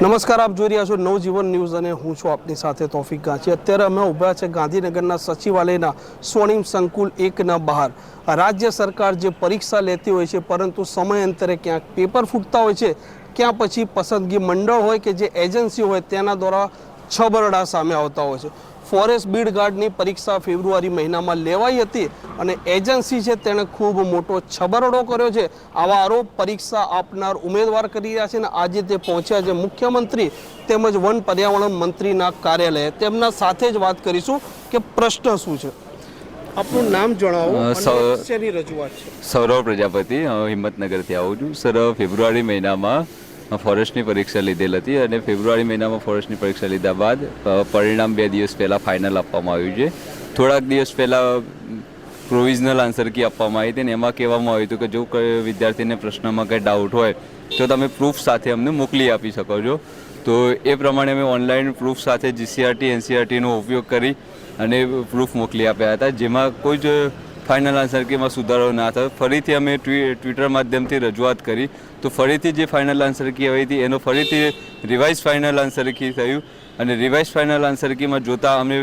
નમસ્કાર, આપ જોઈ રહ્યા છો નવજીવન ન્યૂઝ અને હું છું આપની સાથે તોફિક ગાંચી. અત્યારે અમે ઊભા છે ગાંધીનગરના સચિવાલયના સ્વર્ણિમ સંકુલ એકના બહાર. રાજ્ય સરકાર જે પરીક્ષા લેતી હોય છે, પરંતુ સમયાંતરે ક્યાંક પેપર ફૂટતા હોય છે, ક્યાં પછી પસંદગી મંડળ હોય કે જે એજન્સી હોય, તેના દ્વારા છબરડા સામે આવતા હોય છે. ફોરેસ્ટ બીડ ગાર્ડની પરીક્ષા ફેબ્રુઆરી મહિનામાં લેવાઈ હતી અને એજન્સી છે તેણે ખૂબ મોટો છબરડો કર્યો છે. આવા આરોપ પરીક્ષા આપનાર ઉમેદવાર કરી રહ્યા છે અને આજે તે પહોંચ્યા છે મુખ્યમંત્રી તેમજ વન પર્યાવરણ મંત્રીના કાર્યાલય. તેમના સાથે જ વાત કરીશું કે પ્રશ્ન શું છે. આપનું નામ જણાવો રજૂઆત છે. સૌરવ પ્રજાપતિ હિંમતનગરથી આવું છું. સર ફેબ્રુઆરી મહિનામાં ફોરેસ્ટની પરીક્ષા લીધેલ હતી અને ફેબ્રુઆરી મહિનામાં ફોરેસ્ટની પરીક્ષા લીધા બાદ પરિણામ બે દિવસ પહેલાં ફાઇનલ આપવામાં આવ્યું છે. થોડાક દિવસ પહેલાં પ્રોવિઝનલ આન્સર કી આપવામાં આવી હતી ને એમાં કહેવામાં આવ્યું હતું કે જો કોઈ વિદ્યાર્થીને પ્રશ્નમાં કંઈ ડાઉટ હોય, તો તમે પ્રૂફ સાથે અમને મોકલી આપી શકો છો. તો એ પ્રમાણે અમે ઓનલાઈન પ્રૂફ સાથે જીસીઆરટી એનસીઆરટીનો ઉપયોગ કરી અને પ્રૂફ મોકલી આપ્યા હતા, જેમાં કોઈ જ ફાઇનલ આન્સર કીમાં સુધારો ના થયો. ફરીથી અમે ટ્વિટર માધ્યમથી રજૂઆત કરી. તો ફરીથી જે ફાઇનલ આન્સર કી આવી હતી, એનો ફરીથી રિવાઇઝ ફાઇનલ આન્સર કી થયું. અને રિવાઇઝ ફાઇનલ આન્સર કીમાં જોતાં અમે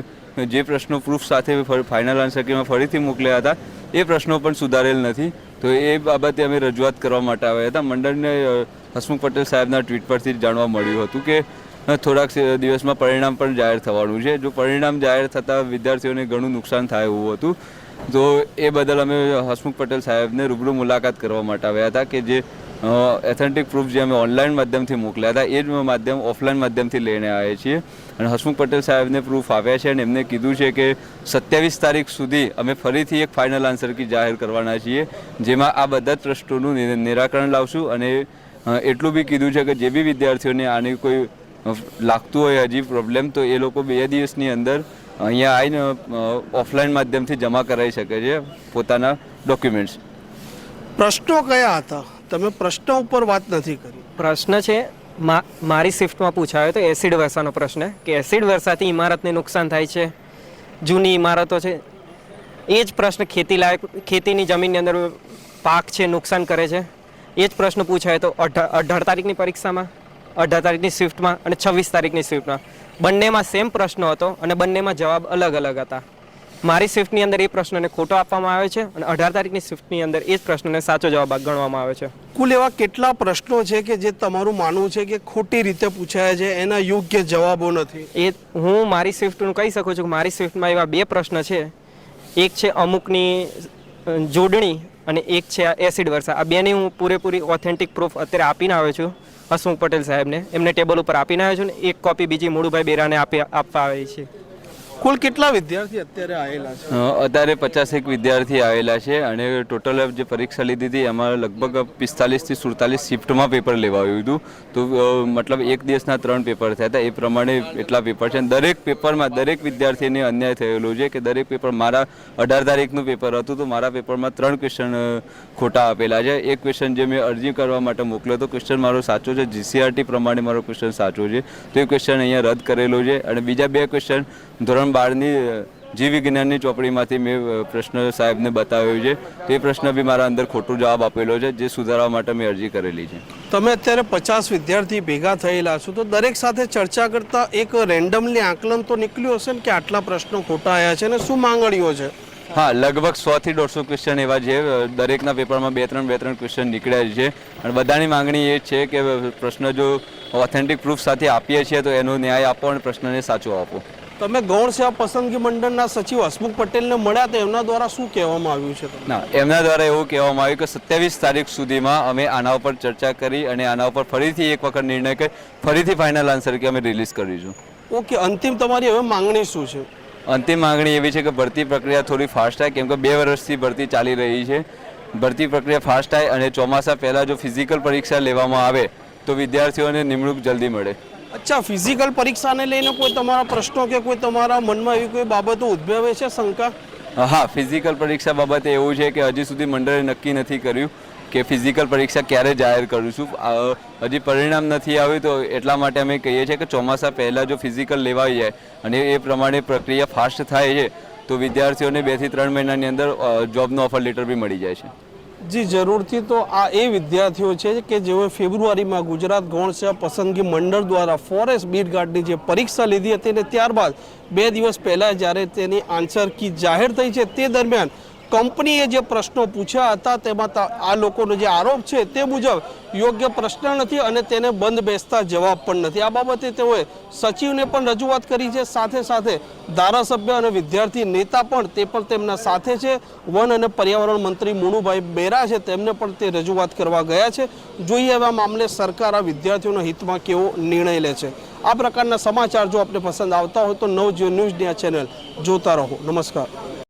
જે પ્રશ્નો પ્રૂફ સાથે ફાઇનલ આન્સર કીમાં ફરીથી મોકલ્યા હતા, એ પ્રશ્નો પણ સુધારેલ નથી. તો એ બાબતે અમે રજૂઆત કરવા માટે આવ્યા હતા. મંડળને હસમુખ પટેલ સાહેબના ટ્વીટ પરથી જાણવા મળ્યું હતું કે થોડાક દિવસમાં પરિણામ પણ જાહેર થવાનું છે. જો પરિણામ જાહેર થતાં વિદ્યાર્થીઓને ઘણું નુકસાન થાય એવું હતું. તો એ બદલ અમે હસમુખ પટેલ સાહેબને રૂબરૂ મુલાકાત કરવા માટે આવ્યા હતા કે જે એથેન્ટિક પ્રૂફ જે અમે ઓનલાઈન માધ્યમથી મોકલ્યા હતા, એ જ માધ્યમ ઓફલાઈન માધ્યમથી લઈને આવ્યા છીએ. અને હસમુખ પટેલ સાહેબને પ્રૂફ આવ્યા છે અને એમને કીધું છે કે સત્યાવીસ તારીખ સુધી અમે ફરીથી એક ફાઇનલ આન્સર કી જાહેર કરવાના છીએ, જેમાં આ બધા જ પ્રશ્નોનું નિ- નિરાકરણ લાવશું અને એટલું બી કીધું છે કે જે બી વિદ્યાર્થીઓને આની કોઈ લાગતું હોય, હજી પ્રોબ્લેમ તો એ લોકો બે દિવસની અંદર અહીંયા આવીને ઓફલાઈન માધ્યમથી જમા કરાવી શકે છે પોતાના ડોક્યુમેન્ટ્સ પ્રશ્નો કયા હતા? તમે પ્રશ્ન ઉપર વાત નથી કરી. પ્રશ્ન છે મા- મારી શિફ્ટમાં પૂછાયો તો એસિડ વર્ષાનો પ્રશ્ન. કે એસિડ વર્ષાથી ઇમારતને નુકસાન થાય છે જૂની ઇમારતો છે એ જ પ્રશ્ન ખેતી લાયક ખેતીની જમીનની અંદર પાક છે નુકસાન કરે છે. એ જ પ્રશ્ન પૂછાયો તો અઢાર અઢાર તારીખની પરીક્ષામાં. અઢાર તારીખની શિફ્ટમાં અને છવ્વીસ તારીખની શિફ્ટમાં બંનેમાં સેમ પ્રશ્ન હતો અને બંનેમાં જવાબ અલગ અલગ હતા. મારી સ્વિફ્ટની અંદર એ પ્રશ્નને ખોટો આપવામાં આવે છે અને અઢાર તારીખની શિફ્ટની અંદર એ જ પ્રશ્નને સાચો જવાબ ગણવામાં આવે છે. કુલ એવા કેટલા પ્રશ્નો છે કે જે તમારું માનવું છે કે ખોટી રીતે પૂછાયા છે એના યોગ્ય જવાબો નથી? એ હું મારી સ્વિફ્ટનું કહી શકું છું કે મારી સ્વિફ્ટમાં એવા બે પ્રશ્ન છે. એક છે અમુકની જોડણી અને એક છે એસિડ વર્ષા. આ બેની હું પૂરેપૂરી ઓથેન્ટિક પ્રૂફ અત્યારે આપીને આવ્યો છું. હસમુખ પટેલ સાહેબને. એમને ટેબલ ઉપર આપીને આવ્યો છું ને એક કોપી બીજી મુળુભાઈ બેરાને આપી આપવા આવી છે. કુલ કેટલા વિદ્યાર્થી અત્યારે આવેલા છે? અત્યારે પચાસેક વિદ્યાર્થી આવેલા છે અને ટોટલ જે પરીક્ષા લીધી હતી એમાં લગભગ પિસ્તાલીસથી સુડતાલીસ શિફ્ટમાં પેપર લેવાયું હતું. તો મતલબ એક દિવસના ત્રણ પેપર થયા હતા. એ પ્રમાણે એટલા પેપર છે. દરેક પેપરમાં દરેક વિદ્યાર્થીને અન્યાય થયેલો છે કે દરેક પેપર મારા અઢાર તારીખનું પેપર હતું તો મારા પેપરમાં ત્રણ ક્વેશ્ચન ખોટા આપેલા છે. એક ક્વેશ્ચન જે મેં અરજી કરવા માટે મોકલ્યો હતો ક્વેશ્ચન મારો સાચો છે. જીસીઆરટી પ્રમાણે મારો ક્વેશ્ચન સાચો છે. તો એ ક્વેશ્ચન અહીંયા રદ કરેલો છે. અને બીજા બે ક્વેશ્ચન ધોરણ બારની જીવ વિજ્ઞાનની ચોપડીમાંથી મેં પ્રશ્ન સાહેબને બતાવ્યો છે. તે પ્રશ્ન બી મારા અંદર ખોટો જવાબ આપેલો છે જે સુધારવા માટે મેં અરજી કરેલી છે. તમે અત્યારે પચાસ વિદ્યાર્થી ભેગા થયેલા છો તો દરેક સાથે ચર્ચા કરતા એક રેન્ડમલી આકલન તો નીકળ્યું હશે ને કે આટલા પ્રશ્નો ખોટા આવ્યા છે અને શું માંગણીઓ છે? હા લગભગ સો થી દોઢસો ક્વેશ્ચન એવા છે દરેકના પેપરમાં બે ત્રણ બે ત્રણ ક્વેશ્ચન નીકળ્યા છે. અને બધાની માંગણી એ છે કે પ્રશ્ન જો ઓથેન્ટિક પ્રૂફ સાથે આપીએ છીએ તો એનો ન્યાય આપો અને પ્રશ્નને સાચો આપો. તમે ગૌણ સેવા પસંદગી મંડળના સચિવ હસમુખ પટેલને મળ્યા તો એમના દ્વારા શું કહેવામાં આવ્યું છે ના એમના દ્વારા એવું કહેવામાં આવ્યું કે સત્યાવીસ તારીખ સુધીમાં અમે આના ઉપર ચર્ચા કરી અને આના ઉપર ફરીથી એક વખત નિર્ણય કરી ફરીથી ફાઇનલ આન્સર કે અમે રિલીઝ કરીશું. ઓકે અંતિમ તમારી હવે માંગણી શું છે? અંતિમ માંગણી એવી છે કે ભરતી પ્રક્રિયા થોડી ફાસ્ટ થાય કેમ કે બે વર્ષથી ભરતી ચાલી રહી છે. ભરતી પ્રક્રિયા ફાસ્ટ થાય અને ચોમાસા પહેલાં જો ફિઝિકલ પરીક્ષા લેવામાં આવે તો વિદ્યાર્થીઓને નિમણૂક જલ્દી મળે. અચ્છા ફિઝિકલ પરીક્ષાને લઈને કોઈ તમારા પ્રશ્નો કે કોઈ તમારા મનમાં એવી કોઈ બાબતો ઉદ્ભવે છે, શંકા? હા ફિઝિકલ પરીક્ષા બાબતે એવું છે કે હજી સુધી મંડળે નક્કી નથી કર્યું કે ફિઝિકલ પરીક્ષા ક્યારે જાહેર કરીશું છું. હજી પરિણામ નથી આવ્યું તો એટલા માટે અમે કહીએ છીએ કે ચોમાસા પહેલાં જો ફિઝિકલ લેવાઈ જાય અને એ પ્રમાણે પ્રક્રિયા ફાસ્ટ થાય છે, તો વિદ્યાર્થીઓને બેથી ત્રણ મહિનાની અંદર જોબનો ઓફર લેટર બી મળી જાય છે. જી, જરૂરથી તો આ એ વિદ્યાર્થીઓ છે કે જેઓએ ફેબ્રુઆરીમાં ગુજરાત ગૌણ સેવા પસંદગી મંડળ દ્વારા ફોરેસ્ટ બીટ ગાર્ડની જે પરીક્ષા લીધી હતી અને ત્યારબાદ બે દિવસ પહેલાં જ્યારે તેની આન્સર કી જાહેર થઈ છે તે દરમિયાન કંપનીએ જે પ્રશ્નો પૂછ્યા હતા તેમાં આ લોકોનો જે આરોપ છે તે મુજબ યોગ્ય પ્રશ્ન નથી અને તેને બંધ બેસતા જવાબ પણ નથી. આ બાબતે તેઓએ સચિવને પણ રજૂઆત કરી છે. સાથે સાથે ધારાસભ્ય અને વિદ્યાર્થી નેતા પણ તે પણ તેમના સાથે છે. વન અને પર્યાવરણ મંત્રી મુનુભાઈ બેરા છે. તેમને પણ તે રજૂઆત કરવા ગયા છે. જોઈએ એવા મામલે સરકાર આ વિદ્યાર્થીઓના હિતમાં કેવો નિર્ણય લે છે. આ પ્રકારના સમાચાર જો આપને પસંદ આવતા હોય તો નવ જીઓ ન્યૂઝની આ ચેનલ જોતા રહો. નમસ્કાર.